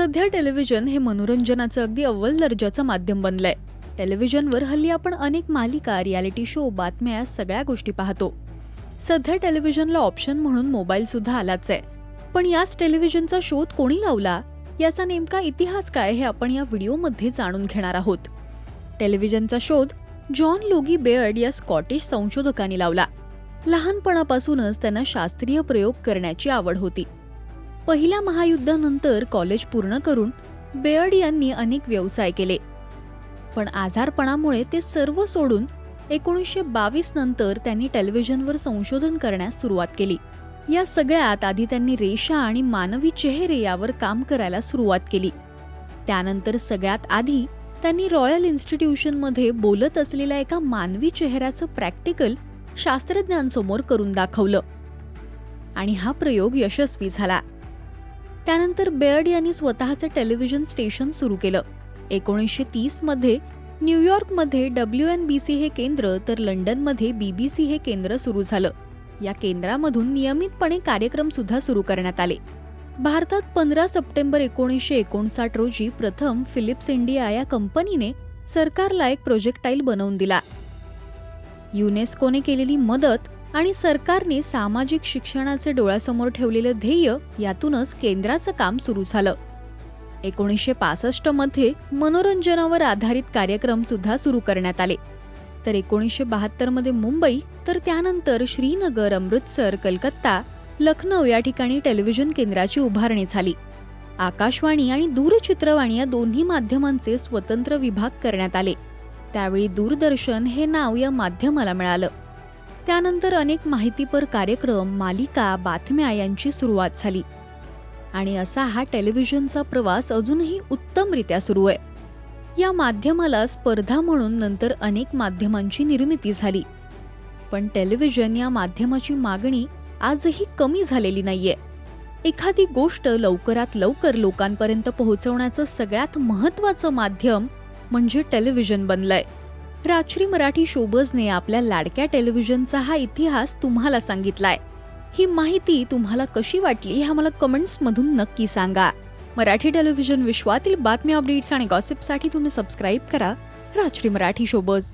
सध्या टेलिव्हिजन हे मनोरंजनाचं अगदी अव्वल दर्जाचं माध्यम बनलंय. टेलिव्हिजनवर हल्ली आपण अनेक मालिका रियालिटी शो बातम्या सगळ्या गोष्टी पाहतो. सध्या टेलिव्हिजनला ऑप्शन म्हणून मोबाईल सुद्धा आलाच आहे पण याच टेलिव्हिजनचा शोध कोणी लावला? याचा नेमका इतिहास काय हे आपण या व्हिडिओमध्ये जाणून घेणार आहोत. टेलिव्हिजनचा शोध जॉन लोगी बेअर्ड या स्कॉटिश संशोधकांनी लावला. लहानपणापासूनच त्यांना शास्त्रीय प्रयोग करण्याची आवड होती. पहिल्या महायुद्धानंतर कॉलेज पूर्ण करून बेअर्ड यांनी अनेक व्यवसाय केले. पण आजारपणामुळे ते सर्व सोडून एकोणीसशे बावीस नंतर त्यांनी टेलिव्हिजनवर संशोधन करण्यास सुरुवात केली. या सगळ्यात आधी त्यांनी रेषा आणि मानवी चेहरे यावर काम करायला सुरुवात केली. त्यानंतर सगळ्यात आधी त्यांनी रॉयल इन्स्टिट्यूशनमध्ये बोलत असलेल्या एका मानवी चेहऱ्याचं प्रॅक्टिकल शास्त्रज्ञांसमोर करून दाखवलं. आणि हा प्रयोग यशस्वी झाला. त्यानंतर बेअर्ड यांनी स्वतःचं टेलिव्हिजन स्टेशन सुरू केलं. एकोणीसशे तीसमध्ये न्यूयॉर्कमध्ये डब्ल्यू एन बी सी हे केंद्र तर लंडनमध्ये बी बी सी हे केंद्र सुरू झालं. या केंद्रामधून नियमितपणे कार्यक्रम सुद्धा सुरू करण्यात आले. भारतात पंधरा सप्टेंबर एकोणीसशे एकोणसाठ रोजी प्रथम फिलिप्स इंडिया या कंपनीने सरकारला एक प्रोजेक्टाईल बनवून दिला. युनेस्कोने केलेली मदत आणि सरकारने सामाजिक शिक्षणाचे डोळ्यासमोर ठेवलेलं ध्येय यातूनच केंद्राचं काम सुरू झालं. एकोणीसशे पासष्टमध्ये मनोरंजनावर आधारित कार्यक्रम सुद्धा सुरू करण्यात आले. तर एकोणीसशे बहात्तरमध्ये मुंबई तर त्यानंतर श्रीनगर अमृतसर कलकत्ता लखनौ या ठिकाणी टेलिव्हिजन केंद्राची उभारणी झाली. आकाशवाणी आणि दूरचित्रवाणी या दोन्ही माध्यमांचे स्वतंत्र विभाग करण्यात आले. त्यावेळी दूरदर्शन हे नाव या माध्यमाला मिळालं. त्यानंतर अनेक माहितीपर कार्यक्रम मालिका बातम्या यांची सुरुवात झाली. आणि असा हा टेलिव्हिजनचा प्रवास अजूनही उत्तमरित्या सुरू आहे. या माध्यमाला स्पर्धा म्हणून नंतर अनेक माध्यमांची निर्मिती झाली. पण टेलिव्हिजन या माध्यमाची मागणी आजही कमी झालेली नाहीये. एखादी गोष्ट लवकरात लवकर लोकांपर्यंत पोहोचवण्याचं सगळ्यात महत्वाचं माध्यम म्हणजे टेलिव्हिजन बनलंय. राजश्री मराठी शोबजने आपल्या लाडक्या टेलिव्हिजनचा हा इतिहास तुम्हाला सांगितलाय. ही माहिती तुम्हाला कशी वाटली हे आम्हाला कमेंट्समधून नक्की सांगा. मराठी टेलिव्हिजन विश्वातील बातम्या अपडेट्स आणि गॉसिपसाठी तुम्ही सबस्क्राईब करा. राजश्री मराठी शोबज